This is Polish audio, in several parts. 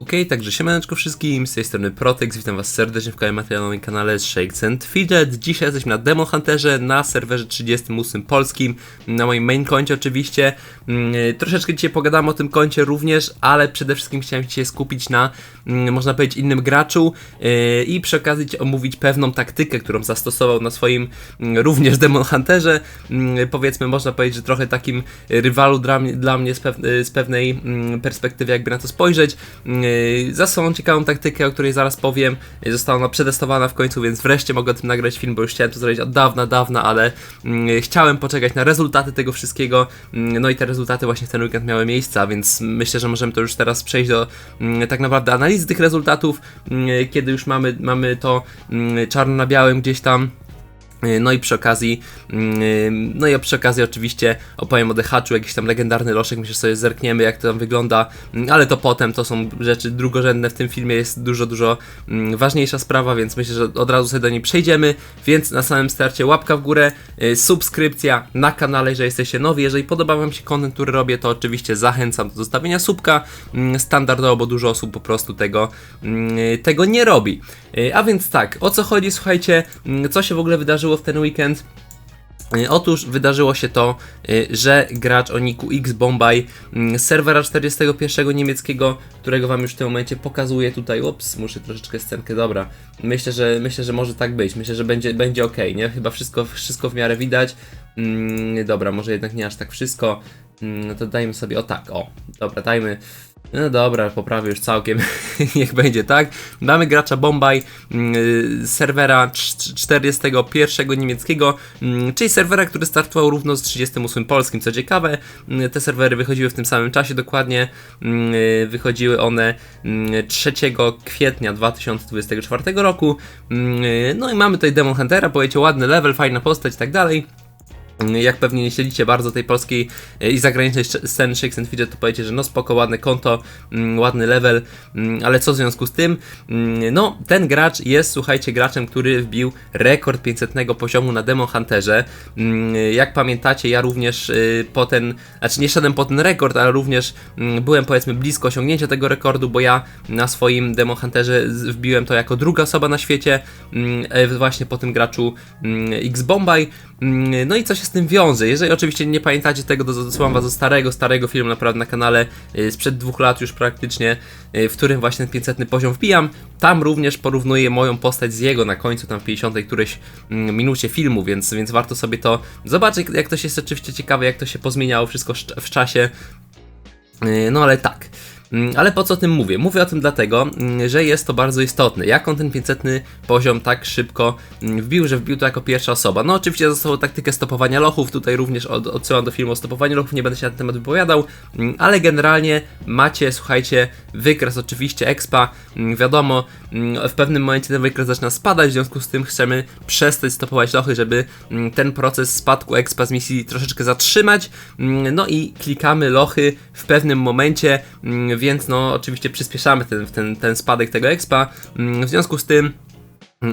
Okej, także siemaneczko wszystkim, z tej strony Protex, witam was serdecznie w kolejnym materiałowym kanale Shakes and Fidget. Dzisiaj jesteśmy na Demo Hunterze na serwerze 38 polskim, na moim main koncie oczywiście. Mm, Troszeczkę dzisiaj pogadamy o tym koncie również, ale przede wszystkim chciałem dzisiaj skupić na, mm, można powiedzieć, innym graczu yy, i przy okazji omówić pewną taktykę, którą zastosował na swoim mm, również Demon Hunterze. Powiedzmy, można powiedzieć, że trochę takim rywalu dla mnie, z, pew, z pewnej perspektywy, jakby na to spojrzeć. Yy, Zastosował ciekawą taktykę, o której zaraz powiem. Yy, Została ona przetestowana w końcu, więc wreszcie mogę o tym nagrać film, bo już chciałem to zrobić od dawna, dawna, ale mm, chciałem poczekać na rezultaty tego wszystkiego. No i te rezultaty właśnie w ten weekend miały miejsca, więc myślę, że możemy to już teraz przejść do tak naprawdę analizy tych rezultatów, kiedy już mamy, mamy to czarno na białym gdzieś tam. No i przy okazji, mm, no i przy okazji oczywiście opowiem o Dehaczu, jakiś tam legendarny loszek, myślę, że sobie zerkniemy jak to tam wygląda, mm, ale to potem, to są rzeczy drugorzędne w tym filmie, jest dużo, dużo mm, ważniejsza sprawa, więc myślę, że od razu sobie do niej przejdziemy, więc na samym starcie łapka w górę, y, subskrypcja na kanale, jeżeli jesteście nowi, jeżeli podoba Wam się content, który robię, to oczywiście zachęcam do zostawienia subka, standardowo, bo dużo osób po prostu tego, tego nie robi. Y, A więc tak, o co chodzi, słuchajcie, co się w ogóle wydarzyło w ten weekend? Y, Otóż wydarzyło się to, y, że gracz o niku X Bombay mm, serwera 41 niemieckiego, którego wam już w tym momencie pokazuję tutaj. Ups, muszę troszeczkę scenkę, dobra. Myślę, że myślę, że może tak być. Myślę, że będzie, będzie ok, nie? Chyba wszystko, wszystko w miarę widać. Mm, dobra, może jednak nie aż tak wszystko. Mm, no to dajmy sobie o tak, o. Dobra, dajmy. No dobra, poprawię już całkiem, niech będzie tak. Mamy gracza Bombay mm, z serwera cz- 41 niemieckiego, mm, czyli serwera, który startował równo z 38 polskim. Co ciekawe, mm, te serwery wychodziły w tym samym czasie dokładnie. mm, Wychodziły one mm, 3 kwietnia 2024 roku. Mm, No i mamy tutaj Demon Huntera, powiecie ładny level, fajna postać i tak dalej. Jak pewnie nie śledzicie bardzo tej polskiej e, i zagranicznej sceny Shakes and Fidget, to powiecie, że no spoko, ładne konto, mm, ładny level, mm, ale co w związku z tym? Mm, No, ten gracz jest, słuchajcie, graczem, który wbił rekord 500 poziomu na Demo Hunterze. Jak pamiętacie, ja również y, po ten, znaczy nie szedłem po ten rekord, ale również byłem powiedzmy blisko osiągnięcia tego rekordu, bo ja na swoim Demo Hunterze wbiłem to jako druga osoba na świecie, e, właśnie po tym graczu X Bombay. Mm, No i co się z tym wiąże? Jeżeli oczywiście nie pamiętacie tego, to zasyłam was do starego, starego filmu naprawdę na kanale y, sprzed dwóch lat już praktycznie, y, w którym właśnie ten 500 poziom wbijam. Tam również porównuję moją postać z jego na końcu, tam w 50 którejś mm, minucie filmu, więc, więc warto sobie to zobaczyć, jak to się jest oczywiście ciekawe, jak to się pozmieniało wszystko w czasie. Yy, No ale tak. Mm, Ale po co o tym mówię? Mówię o tym dlatego, mm, że jest to bardzo istotne. Jak on ten 500 poziom tak szybko mm, wbił, że wbił to jako pierwsza osoba. No oczywiście zastosował taktykę stopowania lochów, tutaj również od, odsyłam do filmu o stopowaniu lochów, nie będę się na ten temat wypowiadał, ale generalnie macie, słuchajcie, wykres oczywiście expa, wiadomo, w pewnym momencie ten wykres zaczyna spadać, w związku z tym chcemy przestać stopować lochy, żeby ten proces spadku expa z misji troszeczkę zatrzymać, no i klikamy lochy w pewnym momencie, więc no oczywiście przyspieszamy ten, ten, ten spadek tego expa, Mm, w związku z tym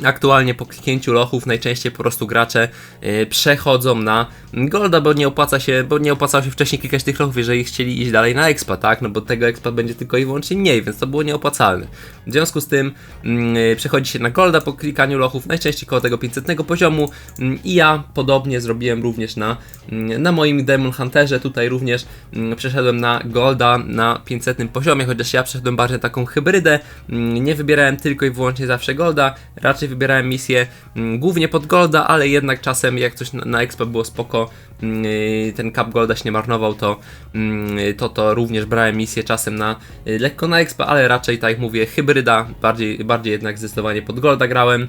Aktualnie po kliknięciu lochów najczęściej po prostu gracze y, przechodzą na golda, bo nie opłaca się, bo nie opłacało się wcześniej klikać tych lochów, jeżeli chcieli iść dalej na expa, tak? No bo tego expa będzie tylko i wyłącznie mniej, więc to było nieopłacalne. W związku z tym mm, y, przechodzi się na golda po klikaniu lochów, najczęściej koło tego 500 poziomu mm, i ja podobnie zrobiłem również na, mm, na moim Demon Hunterze, tutaj również mm, przeszedłem na golda na 500 poziomie, chociaż ja przeszedłem bardziej taką hybrydę, mm, nie wybierałem tylko i wyłącznie zawsze golda, raczej wybierałem misję mm, głównie pod golda, ale jednak czasem jak coś na, na expo było spoko, mm, y, ten cap golda się nie marnował, to, mm, to to również brałem misję czasem na y, lekko na expo, ale raczej tak jak mówię hybryda, bardziej, bardziej jednak zdecydowanie pod golda grałem.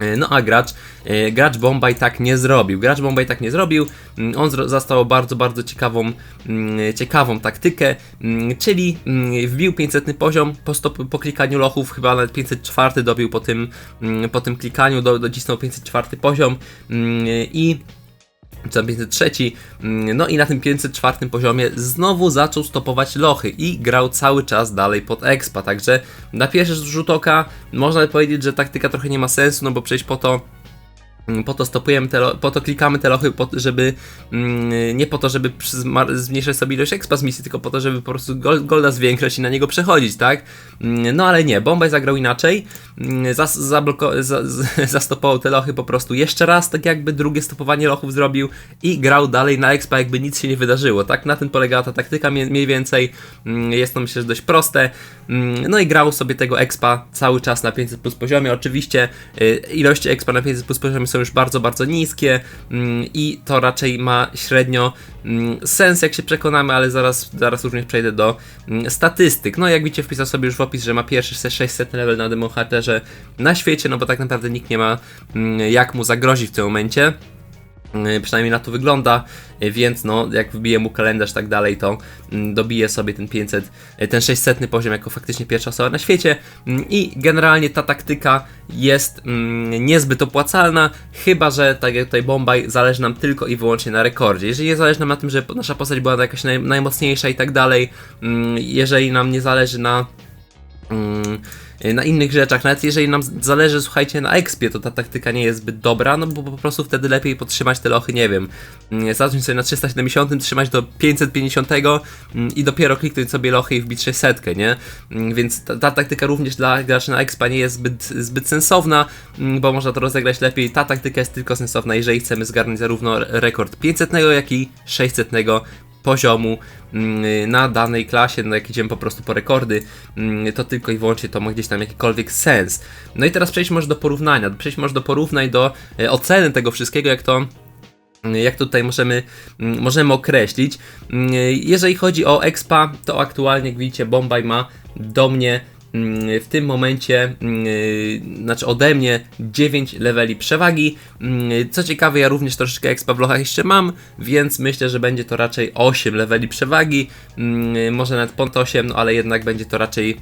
E, No a gracz, e, gracz Bombay tak nie zrobił. Gracz Bombay tak nie zrobił. Mm, On zastał bardzo, bardzo ciekawą, mm, ciekawą taktykę, mm, czyli wbił 500 poziom po, stop, po klikaniu lochów, chyba nawet 504 dobił po tym, po tym klikaniu, do, docisnął 504 poziom i czy na 503, mm, no i na tym 504 poziomie znowu zaczął stopować lochy i grał cały czas dalej pod expa, także na pierwszy rzut oka można powiedzieć, że taktyka trochę nie ma sensu, no bo przecież po to Po to stopujemy te, po to klikamy te lochy, po, żeby mm, nie po to, żeby zmniejszyć sobie ilość expa z misji, tylko po to, żeby po prostu gol, golda zwiększać i na niego przechodzić, tak? Mm, No ale nie, Bombay zagrał inaczej, Mm, zas, zabloko- za, zastopował te lochy po prostu jeszcze raz, tak jakby drugie stopowanie lochów zrobił i grał dalej na expa, jakby nic się nie wydarzyło, tak? Na tym polegała ta taktyka mniej więcej, Mm, jest to myślę, że dość proste, Mm, no i grał sobie tego expa cały czas na 500 plus poziomie, oczywiście y, ilości expa na 500 plus poziomie są już bardzo, bardzo niskie mm, i to raczej ma średnio mm, sens, jak się przekonamy, ale zaraz, zaraz również przejdę do mm, statystyk. No jak widzicie, wpisał sobie już w opis, że ma pierwszy 600 level na Demon Hunterze na świecie, no bo tak naprawdę nikt nie ma jak mu zagrozić w tym momencie. Yy, Przynajmniej na to wygląda, yy, więc no, jak wbije mu kalendarz tak dalej, to mm, dobije sobie ten 500, yy, ten 600 poziom jako faktycznie pierwsza osoba na świecie Mm, i generalnie ta taktyka jest mm, niezbyt opłacalna, chyba że tak jak tutaj Bombay zależy nam tylko i wyłącznie na rekordzie. Jeżeli nie zależy nam na tym, że nasza postać była jakaś naj, najmocniejsza i tak dalej, jeżeli nam nie zależy na na innych rzeczach, nawet jeżeli nam zależy, słuchajcie, na expie, to ta taktyka nie jest zbyt dobra, no bo po prostu wtedy lepiej podtrzymać te lochy, nie wiem, mm, zacząć sobie na 370, trzymać do 550 mm, i dopiero kliknąć sobie lochy i wbić 600, nie? Mm, Więc ta, ta taktyka również dla graczy na expa nie jest zbyt, zbyt sensowna, mm, bo można to rozegrać lepiej. Ta taktyka jest tylko sensowna, jeżeli chcemy zgarnąć zarówno rekord 500, jak i 600 poziomu mm, na danej klasie, no jak idziemy po prostu po rekordy, mm, to tylko i wyłącznie to ma gdzieś tam jakikolwiek sens. No i teraz przejdźmy może do porównania, przejdźmy może do porównań, do e, oceny tego wszystkiego, jak to jak to tutaj możemy, mm, możemy określić. Mm, Jeżeli chodzi o expa, to aktualnie, jak widzicie, Bombay ma do mnie mm, w tym momencie, mm, znaczy ode mnie 9 leveli przewagi. Mm, Co ciekawe, ja również troszeczkę expa jeszcze mam, więc myślę, że będzie to raczej 8 leveli przewagi, Mm, może nawet ponad 8, no ale jednak będzie to raczej y,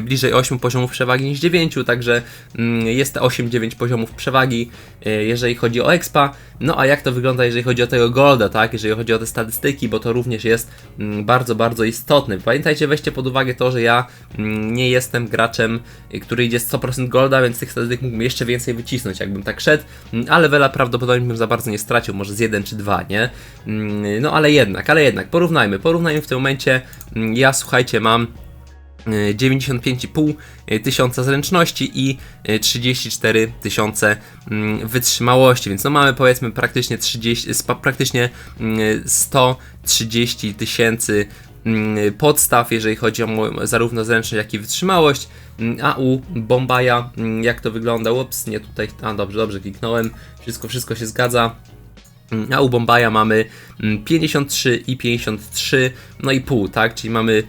bliżej 8 poziomów przewagi niż 9, także mm, jest 8-9 poziomów przewagi, y, jeżeli chodzi o expa. No a jak to wygląda, jeżeli chodzi o tego golda, tak? Jeżeli chodzi o te statystyki, bo to również jest mm, bardzo, bardzo istotne. Pamiętajcie, weźcie pod uwagę to, że ja mm, nie jestem graczem, y, który idzie 100% golda, więc tych statystyk mógłbym jeszcze więcej wycisnąć, jakbym tak szedł, ale Vela prawdopodobnie bym za bardzo nie stracił, może z 1 czy 2, nie? No ale jednak, ale jednak, porównajmy, porównajmy w tym momencie. Ja słuchajcie, mam y, 95,5 tysiąca zręczności i y, 34 tysiące mm, wytrzymałości, więc no mamy powiedzmy praktycznie 30, spa- praktycznie mm, 130 tysięcy mm, podstaw, jeżeli chodzi o zarówno zręczność, jak i wytrzymałość, Mm, a u Bombaja, mm, jak to wygląda, ups, nie tutaj, a dobrze, dobrze kliknąłem, wszystko, wszystko się zgadza, Mm, a u Bombaja mamy mm, 53 i 53, no i pół, tak? Czyli mamy, mm,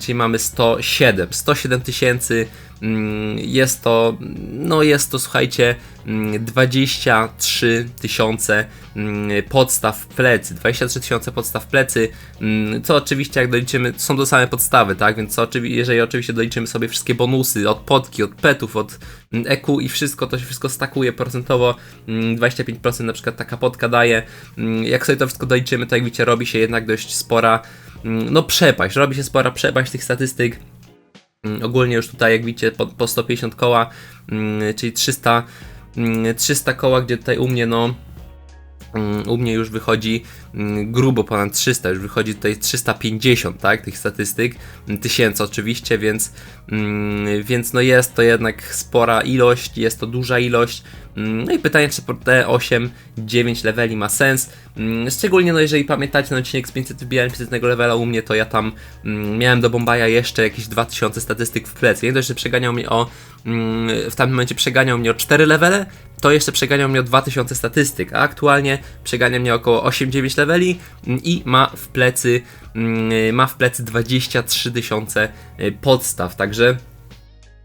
czyli mamy 107, 107 tysięcy. mm, Jest to, no jest to, słuchajcie, mm, 23 tysiące mm, podstaw w plecy, 23 tysiące podstaw plecy, mm, co oczywiście jak doliczymy, są to same podstawy, tak, więc co, oczywi- jeżeli oczywiście doliczymy sobie wszystkie bonusy od potki, od petów, od mm, EQ i wszystko, to się wszystko stakuje procentowo, mm, 25% na przykład taka potka daje, Mm, jak sobie to wszystko doliczymy, to jak widzicie robi się jednak dość spora, mm, no przepaść, robi się spora przepaść tych statystyk, Mm, Ogólnie już tutaj, jak widzicie, po, po 150 koła, mm, czyli 300, mm, 300 koła, gdzie tutaj u mnie, no, mm, u mnie już wychodzi mm, grubo ponad 300, już wychodzi tutaj 350, tak, tych statystyk, mm, tysięcy oczywiście, więc, mm, więc no jest to jednak spora ilość, jest to duża ilość, Mm, no i pytanie, czy te 8-9 leveli ma sens, Mm, szczególnie no jeżeli pamiętacie ten odcinek z 500 wbijania 500 levela u mnie, to ja tam mm, miałem do Bombaja jeszcze jakieś 2000 statystyk w plecy, nie dość, że przeganiał mnie o, mm, w tamtym momencie przeganiał mnie o 4 levele, to jeszcze przeganiał mnie o 2000 statystyk, a aktualnie przegania mnie około 8-9 leveli mm, i ma w plecy mm, ma w plecy 23 tysiące y, podstaw, także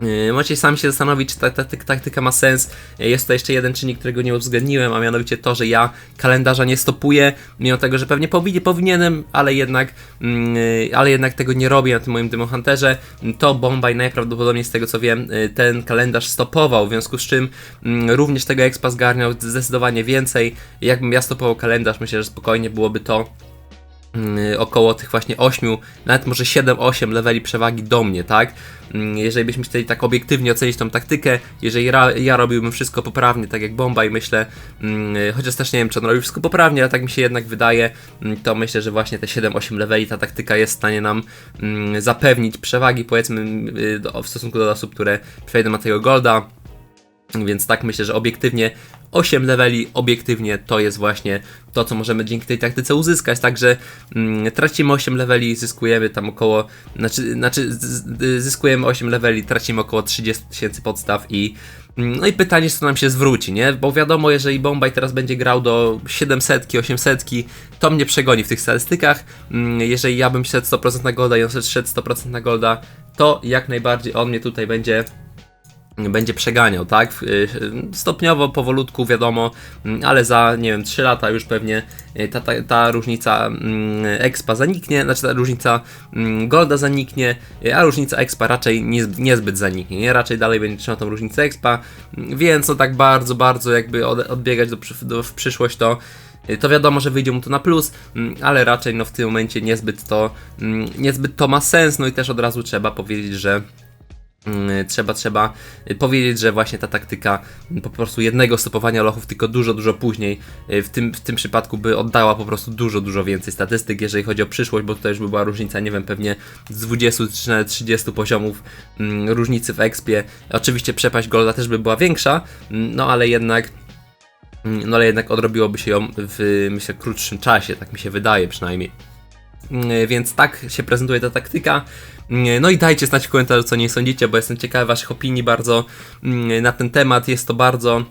Yy, Możecie sami się zastanowić, czy ta, ta, ta taktyka ma sens. Yy, Jest to jeszcze jeden czynnik, którego nie uwzględniłem, a mianowicie to, że ja kalendarza nie stopuję, mimo tego, że pewnie powinien, powinienem, ale jednak, mm, yy, ale jednak tego nie robię na tym moim Demon Hunterze. To Bombay najprawdopodobniej, z tego co wiem, ten kalendarz stopował, w związku z czym mm, również tego expa zgarniał zdecydowanie więcej. Jakbym ja stopował kalendarz, myślę, że spokojnie byłoby to około tych właśnie 8, nawet może 7-8 leveli przewagi do mnie, tak? Mm, Jeżeli byśmy chcieli tak obiektywnie ocenić tą taktykę, jeżeli ra, ja robiłbym wszystko poprawnie, tak jak Bomba i myślę, mm, chociaż też nie wiem, czy on robi wszystko poprawnie, ale tak mi się jednak wydaje, mm, to myślę, że właśnie te 7-8 leveli ta taktyka jest w stanie nam zapewnić przewagi, powiedzmy, y, w stosunku do osób, które przejdą na tego Golda. Więc tak myślę, że obiektywnie 8 leveli, obiektywnie to jest właśnie to, co możemy dzięki tej taktyce uzyskać. Także mm, tracimy 8 leveli, zyskujemy tam około, znaczy, znaczy zyskujemy 8 leveli, tracimy około 30 tysięcy podstaw i mm, no i pytanie, co nam się zwróci, nie? Bo wiadomo, jeżeli Bombaj teraz będzie grał do 700, 800, to mnie przegoni w tych statystykach. Mm, Jeżeli ja bym szedł 100% na golda i on szedł 100% na golda, to jak najbardziej on mnie tutaj będzie będzie przeganiał, tak? Y, Stopniowo, powolutku, wiadomo, mm, ale za, nie wiem, 3 lata już pewnie y, ta, ta, ta różnica mm, expa zaniknie, znaczy ta różnica mm, golda zaniknie, y, a różnica expa raczej nie, niezbyt zaniknie, nie? Raczej dalej będzie trzymał tą różnicę expa, więc no tak bardzo, bardzo jakby od, odbiegać do, do, w przyszłość to to wiadomo, że wyjdzie mu to na plus, ale raczej no w tym momencie niezbyt to, niezbyt to ma sens, no i też od razu trzeba powiedzieć, że Trzeba, trzeba y, powiedzieć, że właśnie ta taktyka mm, po prostu jednego stopowania lochów, tylko dużo, dużo później y, w tym, w tym przypadku by oddała po prostu dużo, dużo więcej statystyk, jeżeli chodzi o przyszłość, bo tutaj już by była różnica, nie wiem, pewnie z 20 czy nawet 30 poziomów mm, różnicy w expie. Oczywiście przepaść Golda też by była większa, mm, no ale jednak mm, no ale jednak odrobiłoby się ją w, myślę, krótszym czasie, tak mi się wydaje przynajmniej. Mm, Więc tak się prezentuje ta taktyka. Mm, No i dajcie znać w komentarzu, co nie sądzicie, bo jestem ciekawy Waszych opinii bardzo mm, na ten temat. Jest to bardzo,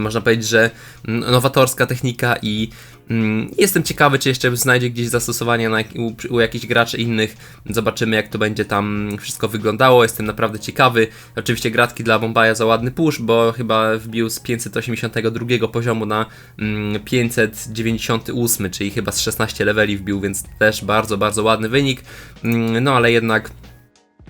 można powiedzieć, że mm, nowatorska technika i mm, jestem ciekawy, czy jeszcze znajdzie gdzieś zastosowanie na, u, u jakichś graczy innych. Zobaczymy, jak to będzie tam wszystko wyglądało. Jestem naprawdę ciekawy. Oczywiście gratki dla Bombaja za ładny push, bo chyba wbił z 582 poziomu na mm, 598, czyli chyba z 16 leveli wbił, więc też bardzo, bardzo ładny wynik. Mm, No ale jednak.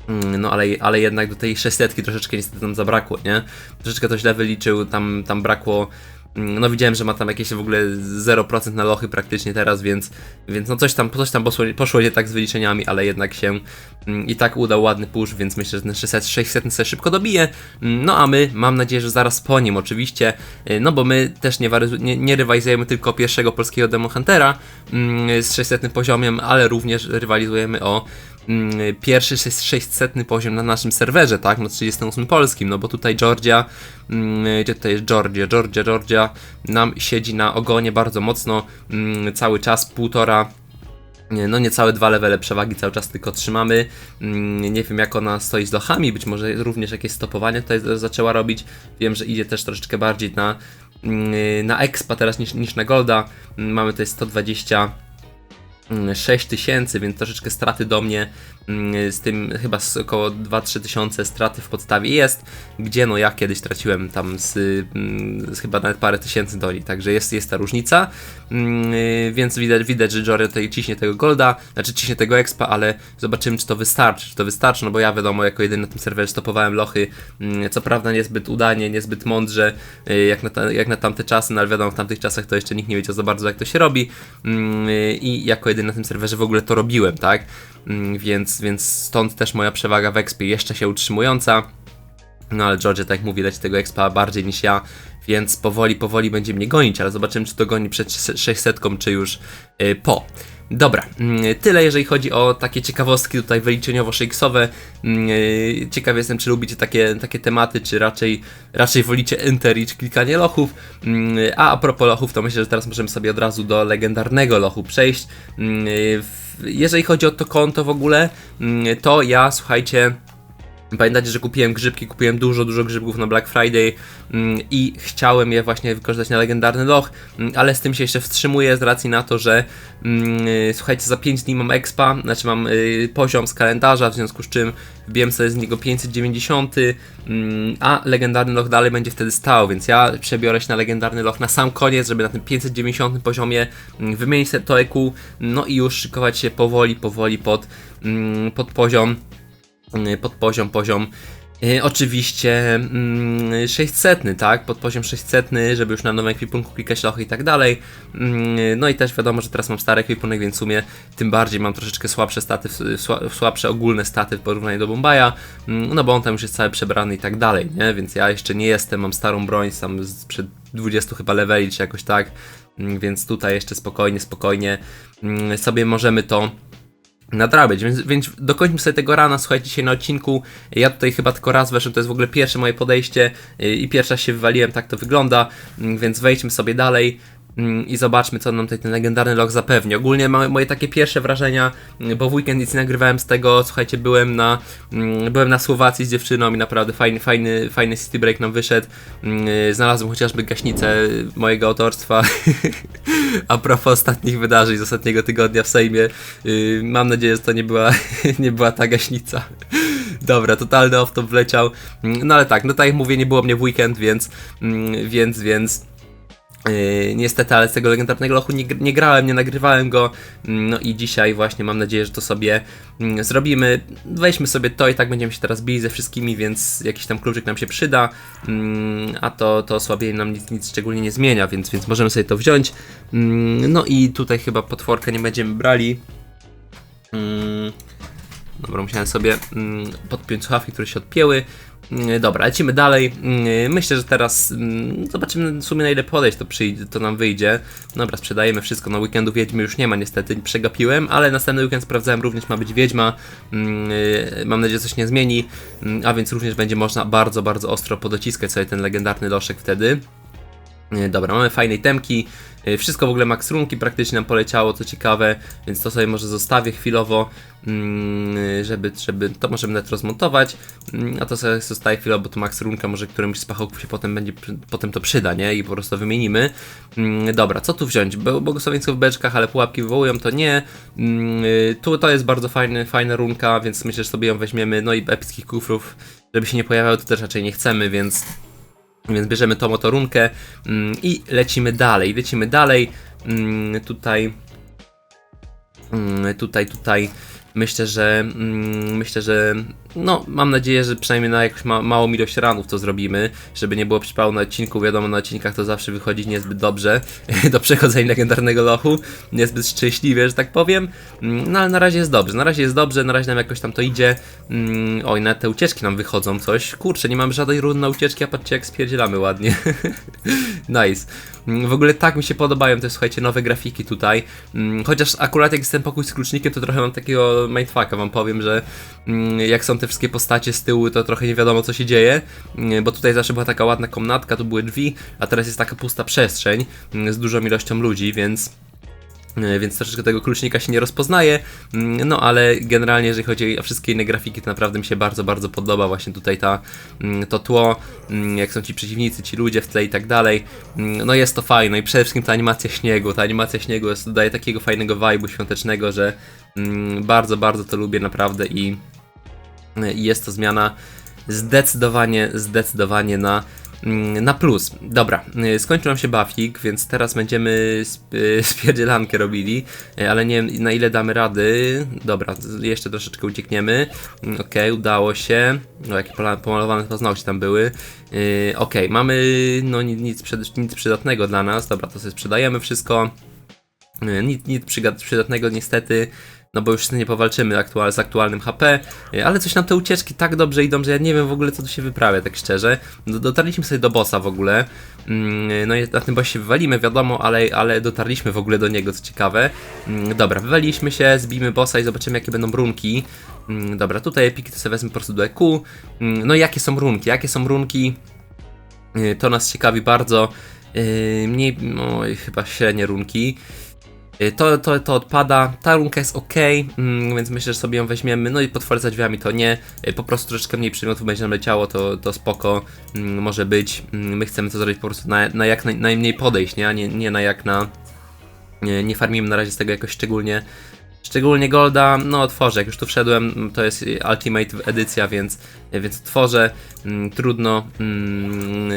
Mm, No ale, ale jednak do tej 600 troszeczkę niestety nam zabrakło, nie? Troszeczkę to źle wyliczył, tam, tam brakło. mm, No widziałem, że ma tam jakieś w ogóle 0% na lochy praktycznie teraz, więc, więc no coś tam, coś tam poszło, poszło nie tak z wyliczeniami, ale jednak się mm, i tak udał ładny push, więc myślę, że ten 600, 600 sobie szybko dobije. No a my, mam nadzieję, że zaraz po nim oczywiście, y, no bo my też nie, nie, nie rywalizujemy tylko pierwszego polskiego Demo Huntera z 600 poziomem, ale również rywalizujemy o pierwszy 600 poziom na naszym serwerze, tak, na 38 polskim, no bo tutaj Georgia, mm, gdzie tutaj jest Georgia, Georgia, Georgia, nam siedzi na ogonie bardzo mocno, mm, cały czas półtora no niecałe dwa levele przewagi cały czas tylko trzymamy. Mm, Nie wiem jak ona stoi z lochami, być może również jakieś stopowanie tutaj zaczęła robić. Wiem, że idzie też troszeczkę bardziej na, mm, na expa teraz niż, niż na golda. Mm, Mamy tutaj 120 6 tysięcy, więc troszeczkę straty do mnie, mm, z tym chyba z około 2-3 tysiące straty w podstawie jest, gdzie no ja kiedyś traciłem tam z, mm, z chyba nawet parę tysięcy do niej, także jest, jest ta różnica, Mm, więc widać, widać, że Jory tutaj ciśnie tego golda, znaczy ciśnie tego expa, ale zobaczymy czy to wystarczy, czy to wystarczy, no bo ja wiadomo jako jedyny na tym serwerze stopowałem lochy, mm, co prawda niezbyt udanie, niezbyt mądrze, y, jak na, jak na tamte czasy, no ale wiadomo w tamtych czasach to jeszcze nikt nie wiedział za bardzo jak to się robi. Mm, i jako jedyny na tym serwerze w ogóle to robiłem, tak, Mm, więc, więc stąd też moja przewaga w expie jeszcze się utrzymująca. No ale Georgia, tak jak mówi, leci tego expa bardziej niż ja, więc powoli, powoli będzie mnie gonić, ale zobaczymy, czy to goni przed 600, czy już y, po. Dobra, mm, tyle jeżeli chodzi o takie ciekawostki tutaj wyliczeniowo-shakesowe. Mm, y, Ciekaw jestem, czy lubicie takie, takie tematy, czy raczej, raczej wolicie enter i klikanie lochów. Mm, A a propos lochów, to myślę, że teraz możemy sobie od razu do legendarnego lochu przejść. W- Jeżeli chodzi o to konto w ogóle, to ja, słuchajcie, Pamiętacie, że kupiłem grzybki, kupiłem dużo, dużo grzybków na Black Friday mm, i chciałem je właśnie wykorzystać na legendarny loch, mm, ale z tym się jeszcze wstrzymuję z racji na to, że mm, y, słuchajcie, za 5 dni mam expa, znaczy mam y, poziom z kalendarza, w związku z czym wbiłem sobie z niego 590, mm, a legendarny loch dalej będzie wtedy stał, więc ja przebiorę się na legendarny loch na sam koniec, żeby na tym 590 poziomie wymienić sobie to EQ, no i już szykować się powoli, powoli pod, pod poziom pod poziom, poziom E, oczywiście mm, 600, tak? Pod poziom 600, żeby już na nowym ekwipunku klikać lochy i tak dalej. Mm, no i też wiadomo, że teraz mam stary ekwipunek, więc w sumie tym bardziej mam troszeczkę słabsze staty, słabsze ogólne staty w porównaniu do Bombaja, mm, no bo on tam już jest cały przebrany i tak dalej, nie? Więc ja jeszcze nie jestem, mam starą broń, sam sprzed 20 chyba leveli, czy jakoś tak. Mm, Więc tutaj jeszcze spokojnie, spokojnie mm, sobie możemy to nadrabiać, więc, więc dokończmy sobie tego rana, słuchajcie, dzisiaj na odcinku, ja tutaj chyba tylko raz weszłem, to jest w ogóle pierwsze moje podejście yy, i pierwsza się wywaliłem, tak to wygląda, mm, więc wejdźmy sobie dalej i zobaczmy, co nam tutaj ten legendarny log zapewni. Ogólnie moje takie pierwsze wrażenia, mm, bo w weekend nic nie nagrywałem z tego, słuchajcie, byłem na, mm, byłem na Słowacji z dziewczyną i naprawdę fajny, fajny, fajny city break nam wyszedł, Mm, yy, znalazłem chociażby gaśnicę mojego autorstwa, a propos ostatnich wydarzeń z ostatniego tygodnia w Sejmie, yy, mam nadzieję, że to nie była, nie była ta gaśnica. Dobra, totalny off top wleciał. Mm, No ale tak, no tak jak mówię, nie było mnie w weekend, więc, mm, więc, więc. Yy, niestety, ale z tego legendarnego lochu nie, nie grałem, nie nagrywałem go. Mm, No i dzisiaj właśnie mam nadzieję, że to sobie mm, zrobimy. Weźmy sobie to i tak będziemy się teraz bili ze wszystkimi, więc jakiś tam kluczyk nam się przyda. Mm, A to, to osłabienie nam nic, nic szczególnie nie zmienia, więc, więc możemy sobie to wziąć. No i tutaj chyba potworkę nie będziemy brali. Dobra, musiałem sobie podpiąć słuchawki, które się odpięły. Mm, Dobra, lecimy dalej. Mm, Myślę, że teraz mm, zobaczymy w sumie na ile podejść to, przyjdzie, to nam wyjdzie. Dobra, sprzedajemy wszystko. Na weekendu Wiedźmy już nie ma niestety, przegapiłem, ale następny weekend sprawdzałem również ma być Wiedźma. Y, Mam nadzieję, że coś nie zmieni, a więc również będzie można bardzo, bardzo ostro podociskać sobie ten legendarny loszek wtedy. Nie, Dobra, mamy fajnej temki. y, Wszystko w ogóle max runki praktycznie nam poleciało, co ciekawe, więc to sobie może zostawię chwilowo, mm, żeby, żeby to możemy nawet rozmontować, mm, a to sobie zostaje chwilowo, bo to max runka może którymś z pachołków się potem będzie, potem to przyda, nie? I po prostu wymienimy. Mm, Dobra, co tu wziąć? Błogosławieństwo w beczkach, ale pułapki wywołują, to nie. Y, Tu to jest bardzo fajny, fajna runka, więc myślę, że sobie ją weźmiemy, no i epickich kufrów, żeby się nie pojawiały, to też raczej nie chcemy, więc więc bierzemy tą oto runkę mm, i lecimy dalej. Lecimy dalej. Mm, tutaj. Mm, tutaj, tutaj. Myślę, że. Mm, myślę, że. No, mam nadzieję, że przynajmniej na jakąś ma małą ilość ranów to zrobimy, żeby nie było przypału na odcinku. Wiadomo, na odcinkach to zawsze wychodzi niezbyt dobrze do przechodzenia legendarnego lochu. Niezbyt szczęśliwie, że tak powiem. Mm, No ale na razie jest dobrze. Na razie jest dobrze, na razie nam jakoś tam to idzie. Mm, oj, na te ucieczki nam wychodzą coś. Kurczę, nie mam żadnej rundy na ucieczki, a patrzcie jak spierdzielamy ładnie. nice. Mm, W ogóle tak mi się podobają te, słuchajcie, nowe grafiki tutaj. Mm, Chociaż akurat jak jest ten pokój z klucznikiem, to trochę mam takiego mindfucka, wam powiem, że mm, jak są te wszystkie postacie z tyłu, to trochę nie wiadomo co się dzieje, bo tutaj zawsze była taka ładna komnatka, tu były drzwi, a teraz jest taka pusta przestrzeń z dużą ilością ludzi, więc... E, Więc troszeczkę tego klucznika się nie rozpoznaje, mm, no ale generalnie jeżeli chodzi o wszystkie inne grafiki, to naprawdę mi się bardzo, bardzo podoba właśnie tutaj ta, mm, to tło, mm, jak są ci przeciwnicy, ci ludzie w tle i tak dalej, no jest to fajne. I przede wszystkim ta animacja śniegu, ta animacja śniegu jest, daje takiego fajnego vibe'u świątecznego, że bardzo, bardzo to lubię naprawdę i, i jest to zmiana zdecydowanie, zdecydowanie na Na plus. Dobra, y, skończył nam się bafik, więc teraz będziemy sp- y, spierdzielankę robili, y, ale nie wiem na ile damy rady. Dobra, jeszcze troszeczkę uciekniemy. Mm, Okej, udało się. No, jakie pomalowane paznokcie tam były. Okej, mamy no ni- nic, nic przydatnego dla nas. Dobra, to sobie sprzedajemy wszystko. Nic, nic przydatnego niestety. No bo już nie powalczymy aktual, z aktualnym HP, yy, ale coś nam te ucieczki tak dobrze idą, że ja nie wiem w ogóle co tu się wyprawia, tak szczerze. Do, dotarliśmy sobie do bossa w ogóle. Mm, No i na tym bossie wywalimy, wiadomo, ale, ale dotarliśmy w ogóle do niego, co ciekawe. Mm, Dobra, wywaliliśmy się, zbijmy bossa i zobaczymy jakie będą runki. Mm, Dobra, tutaj epiki to sobie wezmę po prostu do EQ. No i jakie są runki? Jakie są runki? Yy, To nas ciekawi bardzo. Yy, Mniej, no chyba średnie runki. Yy, To, to, to odpada. Ta runka jest ok, mm, więc myślę, że sobie ją weźmiemy. No i potwory za drzwiami to nie. Yy, Po prostu troszeczkę mniej przedmiotów będzie nam leciało, to, to spoko mm, może być. Mm, My chcemy to zrobić po prostu na, na jak naj, najmniej podejść, nie? A nie, nie na jak na. Nie, nie farmimy na razie z tego jakoś szczególnie. Szczególnie Golda, no otworzę, jak już tu wszedłem, to jest Ultimate edycja, więc, więc tworzę. Mm, trudno, mm,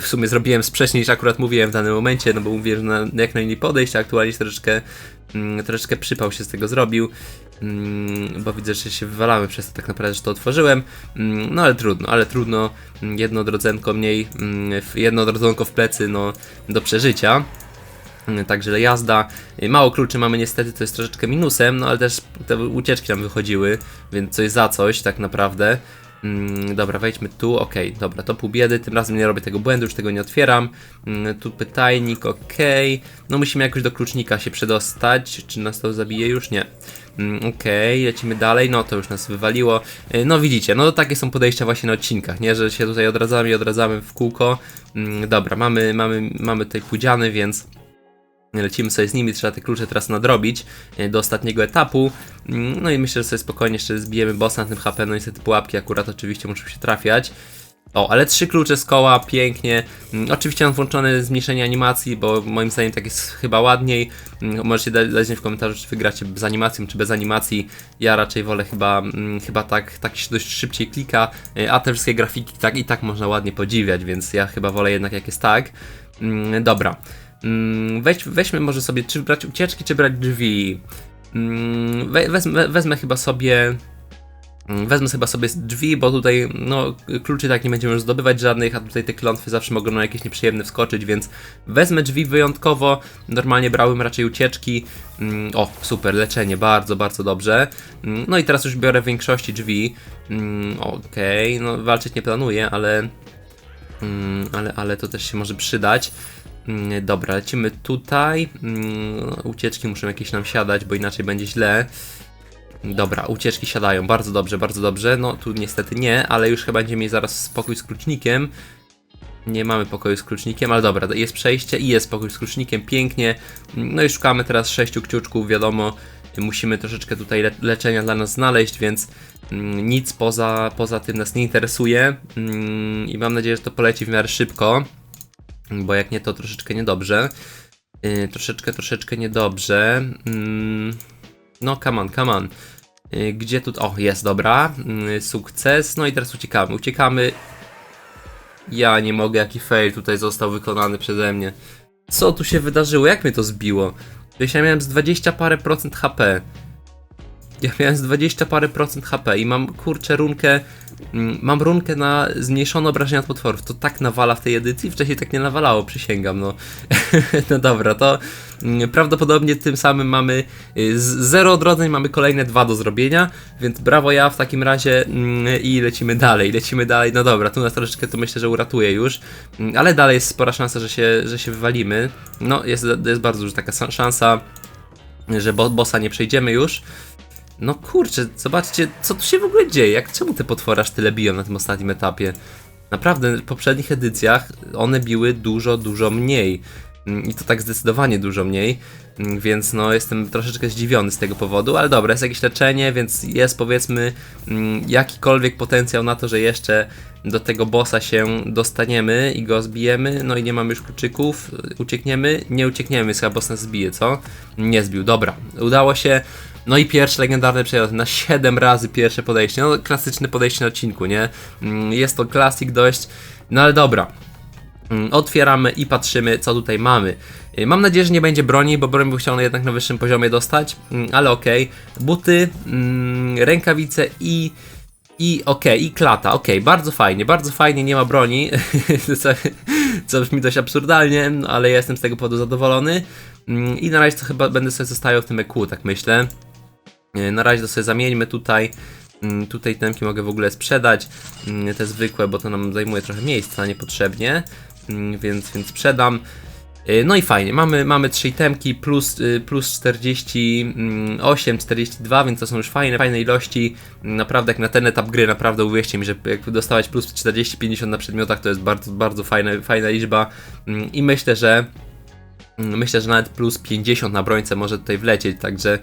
w sumie zrobiłem sprzeczniej niż akurat mówiłem w danym momencie, no bo mówię, że na jak najmniej podejść, a aktualnie troszeczkę, mm, troszeczkę przypał się z tego zrobił. Mm, bo widzę, że się wywalamy przez to tak naprawdę, że to otworzyłem. Mm, no ale trudno, ale trudno. Mm, Jedno odrodzenko mniej, mm, jedno odrodzonko w plecy, no do przeżycia. Także jazda. Mało kluczy mamy niestety, to jest troszeczkę minusem, no ale też te ucieczki nam wychodziły, więc coś za coś tak naprawdę. Mm, dobra, wejdźmy tu, okej, dobra, to pół biedy, tym razem nie robię tego błędu, już tego nie otwieram. Mm, tu pytajnik, okej. No musimy jakoś do klucznika się przedostać, czy nas to zabije już? Nie. Mm, Okej, lecimy dalej, no to już nas wywaliło. Y, No widzicie, no takie są podejścia właśnie na odcinkach, nie? Że się tutaj odradzamy i odradzamy w kółko. Mm, Dobra, mamy, mamy, mamy tutaj pudziany, więc lecimy sobie z nimi, trzeba te klucze teraz nadrobić e, do ostatniego etapu. Mm, No i myślę, że sobie spokojnie jeszcze zbijemy bossa na tym HP, no niestety pułapki akurat oczywiście muszą się trafiać. O, ale trzy klucze z koła, pięknie. Mm, Oczywiście mam włączone zmniejszenie animacji, bo moim zdaniem tak jest chyba ładniej. Mm, Możecie dać, dać w komentarzu, czy wygracie z animacją, czy bez animacji. Ja raczej wolę chyba, chyba tak, tak się dość szybciej klika, y, a te wszystkie grafiki tak i tak można ładnie podziwiać, więc ja chyba wolę jednak jak jest tak. Dobra. Mm, Weź, weźmy może sobie, czy brać ucieczki, czy brać drzwi. Mm, We, wezmę, wezmę chyba sobie. mm, Wezmę chyba sobie drzwi, bo tutaj no, kluczy tak nie będziemy już zdobywać żadnych, a tutaj te klątwy zawsze mogą na jakieś nieprzyjemne wskoczyć, więc wezmę drzwi wyjątkowo. Normalnie brałem raczej ucieczki. O, super, leczenie, bardzo, bardzo dobrze. No i teraz już biorę w większości drzwi. Okej, no walczyć nie planuję, ale, ale, ale to też się może przydać. Mm, Dobra, lecimy tutaj. Mm, Ucieczki muszą jakieś nam siadać, bo inaczej będzie źle. Dobra, ucieczki siadają, bardzo dobrze, bardzo dobrze. No tu niestety nie, ale już chyba będziemy mieli zaraz spokój z klucznikiem. Nie mamy pokoju z klucznikiem, ale dobra, jest przejście i jest spokój z klucznikiem, pięknie. No i szukamy teraz sześciu kciuczków, wiadomo, musimy troszeczkę tutaj le leczenia dla nas znaleźć, więc mm, nic poza, poza tym nas nie interesuje. I mam nadzieję, że to poleci w miarę szybko bo jak nie, to troszeczkę niedobrze. Yy, troszeczkę, troszeczkę niedobrze. Mm, no, come on, come on. Yy, gdzie tu... O, jest, dobra. Yy, sukces. No i teraz uciekamy. Uciekamy. Ja nie mogę, jaki fail tutaj został wykonany przeze mnie. Co tu się wydarzyło? Jak mnie to zbiło? Wiesz, ja miałem z 20 parę procent HP. Ja miałem z 20 parę procent HP i mam kurczę runkę. mm, Mam runkę na zmniejszone obrażenia od potworów. To tak nawala w tej edycji, wcześniej tak nie nawalało, przysięgam. No, no dobra, to mm, prawdopodobnie tym samym mamy y, z zero odrodzeń, mamy kolejne dwa do zrobienia, więc brawo ja w takim razie mm, i lecimy dalej, lecimy dalej. No dobra, tu nas troszeczkę to myślę, że uratuje już, ale dalej jest spora szansa, że się, że się wywalimy. No, jest, jest bardzo duża taka sa- szansa, że bo, bossa nie przejdziemy już. No kurczę, zobaczcie, co tu się w ogóle dzieje, jak czemu te potwory aż tyle biją na tym ostatnim etapie? Naprawdę, w poprzednich edycjach one biły dużo, dużo mniej. Mm, I to tak zdecydowanie dużo mniej, Mm, więc no jestem troszeczkę zdziwiony z tego powodu, ale dobra, jest jakieś leczenie, więc jest powiedzmy mm, jakikolwiek potencjał na to, że jeszcze do tego bossa się dostaniemy i go zbijemy, no i nie mamy już kluczyków, uciekniemy, nie uciekniemy, więc chyba boss nas zbije, co? Nie zbił, dobra, udało się, no i pierwszy legendarny przejazd na 7 razy pierwsze podejście. No klasyczne podejście na odcinku, nie? Mm, Jest to klasik dość. No ale dobra. Mm, Otwieramy i patrzymy, co tutaj mamy. Y, Mam nadzieję, że nie będzie broni, bo broń bym chciał jednak na wyższym poziomie dostać, Mm, ale okej. Buty, mm, rękawice i. I okej, i klata, okej, bardzo fajnie, bardzo fajnie, nie ma broni, co, co brzmi dość absurdalnie, no, ale ja jestem z tego powodu zadowolony. I na razie to chyba będę sobie zostawiał w tym EQ, tak myślę. E, Na razie to sobie zamieńmy tutaj. Mm, Tutaj temki mogę w ogóle sprzedać. mm, Te zwykłe, bo to nam zajmuje trochę miejsca niepotrzebnie. Mm, Więc, więc sprzedam. E, No i fajnie, mamy, mamy 3 temki plus, y, plus 48, 42, więc to są już fajne, fajne ilości. Naprawdę jak na ten etap gry, naprawdę uwierzcie mi, że jak dostawać plus 40-50 na przedmiotach to jest bardzo, bardzo fajne, fajna liczba. I myślę, że Myślę, że nawet plus 50 na brońce może tutaj wlecieć, także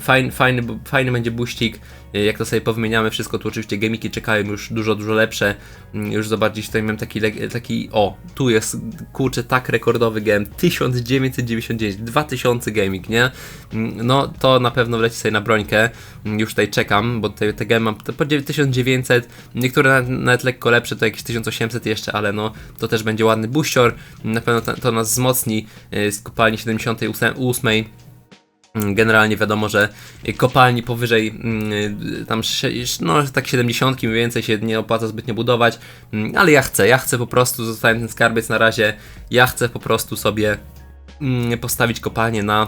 Fajny, fajny, bu- fajny będzie buścik, y, jak to sobie powymieniamy wszystko, tu oczywiście gemiki czekają już dużo, dużo lepsze, Mm, już zobaczyć, tutaj miałem taki, taki, o, tu jest, kurczę, tak rekordowy gem, 1999, 2000 gemik, nie? Mm, No, to na pewno wleci sobie na brońkę, Mm, już tutaj czekam, bo tutaj te gemy mam te po 1900, niektóre nawet, nawet lekko lepsze, to jakieś 1800 jeszcze, ale no, to też będzie ładny buścior, na pewno to, to nas wzmocni y, z kopalni 78. Mm, Generalnie wiadomo, że kopalni powyżej mm, tam no tak 70 mniej więcej się nie opłaca zbytnio budować, Mm, ale ja chcę, ja chcę po prostu, zostawiam ten skarbiec na razie, ja chcę po prostu sobie postawić kopalnię na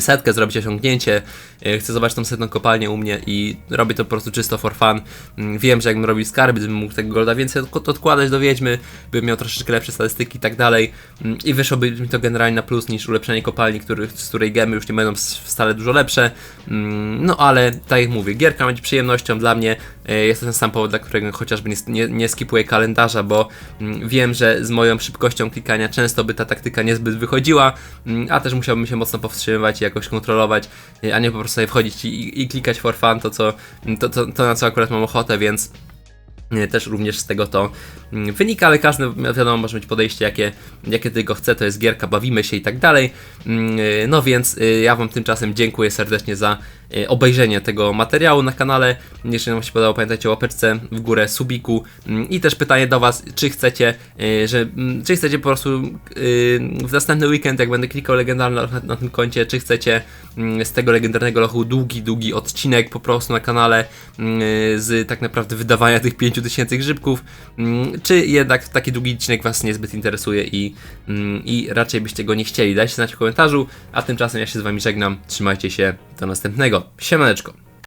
setkę, zrobić osiągnięcie, y, chcę zobaczyć tą setną kopalnię u mnie i robię to po prostu czysto for fun. Mm, Wiem, że jakbym robił skarby, bym mógł tego golda więcej odk- odkładać do wiedźmy, bym miał troszeczkę lepsze statystyki i tak dalej Mm, i wyszłoby mi to generalnie na plus niż ulepszenie kopalni, który, z której gemy już nie będą wcale dużo lepsze. Mm, No ale tak jak mówię, gierka będzie przyjemnością dla mnie, jest to ten sam powód, dla którego chociażby nie, nie, nie skipuję kalendarza, bo mm, wiem, że z moją szybkością klikania często by ta taktyka niezbyt wychodziła, mm, a też musiałbym się mocno powstrzymywać i jakoś kontrolować, y, a nie po prostu sobie wchodzić i, i, klikać for fun, to, co, to, to, to na co akurat mam ochotę, więc y, też również z tego to mm, wynika, ale każdy wiadomo może mieć podejście jakie, jakie tylko chce, to jest gierka, bawimy się i tak dalej. Mm, No więc ja Wam tymczasem dziękuję serdecznie za obejrzenie tego materiału na kanale. Jeżeli Wam się podobało, pamiętajcie o łapeczce w górę, subiku. Mm, i też pytanie do Was, czy chcecie, y, że, mm, czy chcecie po prostu y, w następny weekend, jak będę klikał legendarny na, na tym koncie, czy chcecie mm, z tego legendarnego lochu długi, długi odcinek po prostu na kanale z tak naprawdę wydawania tych 5000 grzybków, czy jednak taki długi odcinek Was niezbyt interesuje i, i raczej byście go nie chcieli. Dajcie znać w komentarzu, a tymczasem ja się z Wami żegnam, trzymajcie się, do następnego, siemaneczko.